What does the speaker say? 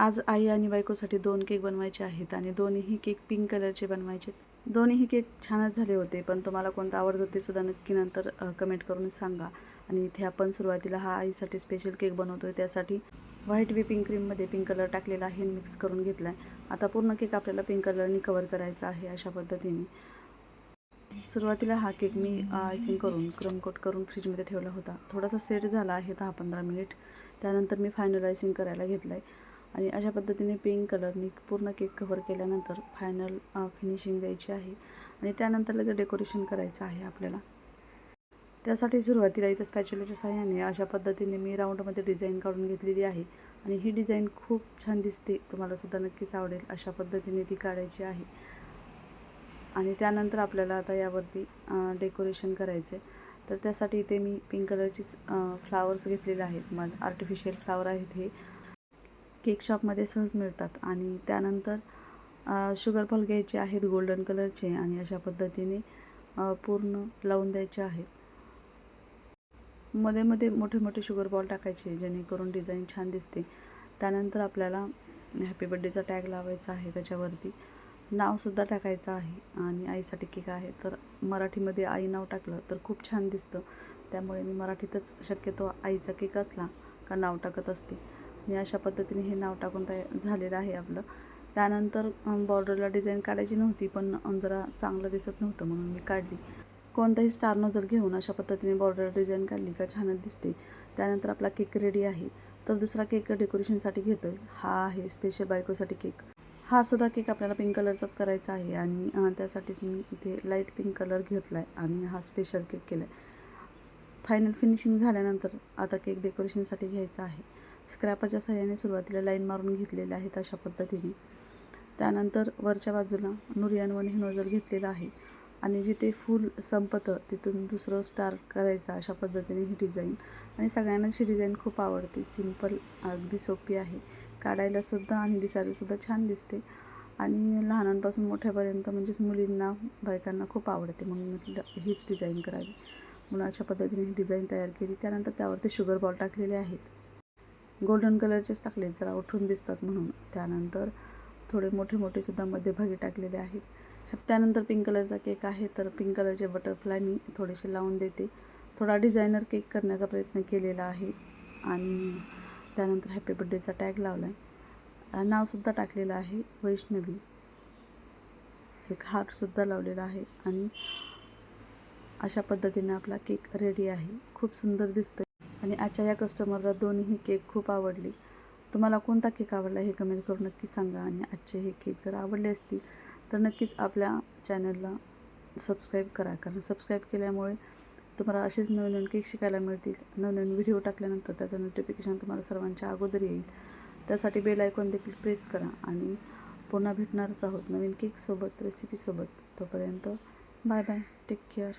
आज आई आणि बायकोसाठी दोन केक बनवायचे आहेत आणि दोन्हीही केक पिंक कलरचे बनवायचे. दोन्हीही केक छानच झाले होते पण तुम्हाला कोणतं आवडतं ते सुद्धा नक्की नंतर कमेंट करून सांगा. आणि इथे आपण सुरुवातीला हा आईसाठी स्पेशल केक बनवतो आहे त्यासाठी व्हाईट व्हिपिंग क्रीममध्ये पिंक कलर टाकलेला आहे मिक्स करून घेतला आहे आता पूर्ण केक आपल्याला पिंक कलरनी कवर करायचा आहे अशा पद्धतीने. सुरुवातीला हा केक मी आयसिंग करून क्रमकोट करून फ्रीजमध्ये ठेवला होता. थोडासा सेट झाला आहे दहा पंधरा मिनिट त्यानंतर मी फायनल आयसिंग करायला घेतला आहे आणि अशा पद्धतीने पिंक कलरनी पूर्ण केक कव्हर केल्यानंतर फायनल फिनिशिंग द्यायची आहे. आणि त्यानंतर लगेच डेकोरेशन करायचं आहे आपल्याला. त्यासाठी सुरुवातीला इथं स्पॅच्युलाच्या सहाय्याने अशा पद्धतीने मी राऊंडमध्ये डिझाईन काढून घेतलेली आहे. आणि ही डिझाईन खूप छान दिसते. तुम्हाला सुद्धा नक्कीच आवडेल अशा पद्धतीने ती काढायची आहे. आणि त्यानंतर आपल्याला आता यावरती डेकोरेशन करायचे तर त्यासाठी इथे मी पिंक कलरचीच फ्लावर्स घेतलेले आहेत. मग आर्टिफिशियल फ्लावर आहेत हे. केक शॉपमध्ये सहज मिळतात आणि त्यानंतर शुगर बॉल घ्यायचे आहेत गोल्डन कलरचे आणि अशा पद्धतीने पूर्ण लावून द्यायचे आहेत. मध्ये मध्ये मोठे मोठे शुगर बॉल टाकायचे जेणेकरून डिझाईन छान दिसते. त्यानंतर आपल्याला हॅपी बड्डेचा टॅग लावायचा आहे त्याच्यावरती. नावसुद्धा टाकायचं आहे आणि आईसाठी केक आहे. तर मराठीमध्ये आई नाव टाकलं तर खूप छान दिसतं. त्यामुळे मी मराठीतच शक्यतो आईचा केक असला का नाव टाकत असते. आणि अशा पद्धतीने हे नाव टाकून तयार झालेलं आहे आपलं. त्यानंतर बॉर्डरला डिझाईन काढायची नव्हती पण जरा चांगलं दिसत नव्हतं म्हणून मी काढली. कोणताही स्टार नोजल घेऊन अशा पद्धतीने बॉर्डर डिझाईन काढली का छानच दिसते. त्यानंतर आपला केक रेडी आहे. तर दुसरा केक डेकोरेशनसाठी घेतो आहे हा आहे स्पेशल बायकोसाठी केक हा सुद्धा केक आपल्याला पिंक कलरचाच करायचा आहे आणि त्यासाठीच मी इथे लाइट पिंक कलर घेतला आहे आणि हा स्पेशल केक केला आहे फायनल फिनिशिंग झाल्यानंतर आता केक डेकोरेशनसाठी घ्यायचा आहे. स्क्रॅपरच्या सहाय्याने सुरुवातीला लाईन मारून घेतलेल्या आहेत अशा पद्धतीने. त्यानंतर वरच्या बाजूला नुरियन वन हे नोजल घेतलेलं आहे आणि जिथे फूल संपतं तिथून दुसरं स्टार करायचं अशा पद्धतीने ही डिझाईन. आणि सगळ्यांनाच ही डिझाईन खूप आवडते. सिंपल अगदी सोपी आहे. काढायलासुद्धा आणि दिसायलासुद्धा छान दिसते. आणि लहानांपासून मोठ्यापर्यंत म्हणजेच मुलींना बायकांना खूप आवडते. म्हणून म्हटलं हीच डिझाईन करावी. म्हणून अशा पद्धतीने ही डिझाईन तयार केली. त्यानंतर त्यावरती शुगर बॉल टाकलेले आहेत. गोल्डन कलरचेच टाकले जरा उठून दिसतात म्हणून. त्यानंतर थोडे मोठे मोठेसुद्धा मध्यभागी टाकलेले आहेत. त्यानंतर पिंक कलरचा केक आहे तर पिंक कलरचे बटरफ्लाय मी थोडेसे लावून देते. थोडा डिझायनर केक करण्याचा प्रयत्न केलेला आहे. आणि त्यानंतर हॅपी बड्डेचा टॅग लावला आहे नावसुद्धा टाकलेलं आहे वैष्णवी. एक हार्टसुद्धा लावलेला आहे. आणि अशा पद्धतीने आपला केक रेडी आहे. खूप सुंदर दिसतं आणि आजच्या या कस्टमरला दोन्ही केक खूप आवडले. तुम्हाला कोणता केक आवडला हे कमेंट करून नक्की सांगा आणि आजचे हे केक जर आवडले असतील तर नक्कीच आपल्या चॅनलला सबस्क्राईब करा. कारण सबस्क्राईब केल्यामुळे तुम्हाला असेच नवीन नवीन केक शिकायला मिळतील. नवनवीन व्हिडिओ टाकल्यानंतर त्याचं नोटिफिकेशन तुम्हाला सर्वांच्या अगोदर येईल. त्यासाठी बेल आयकॉन देखील प्रेस करा आणि पुन्हा भेटणारच आहोत नवीन केकसोबत रेसिपीसोबत तोपर्यंत बाय बाय टेक केअर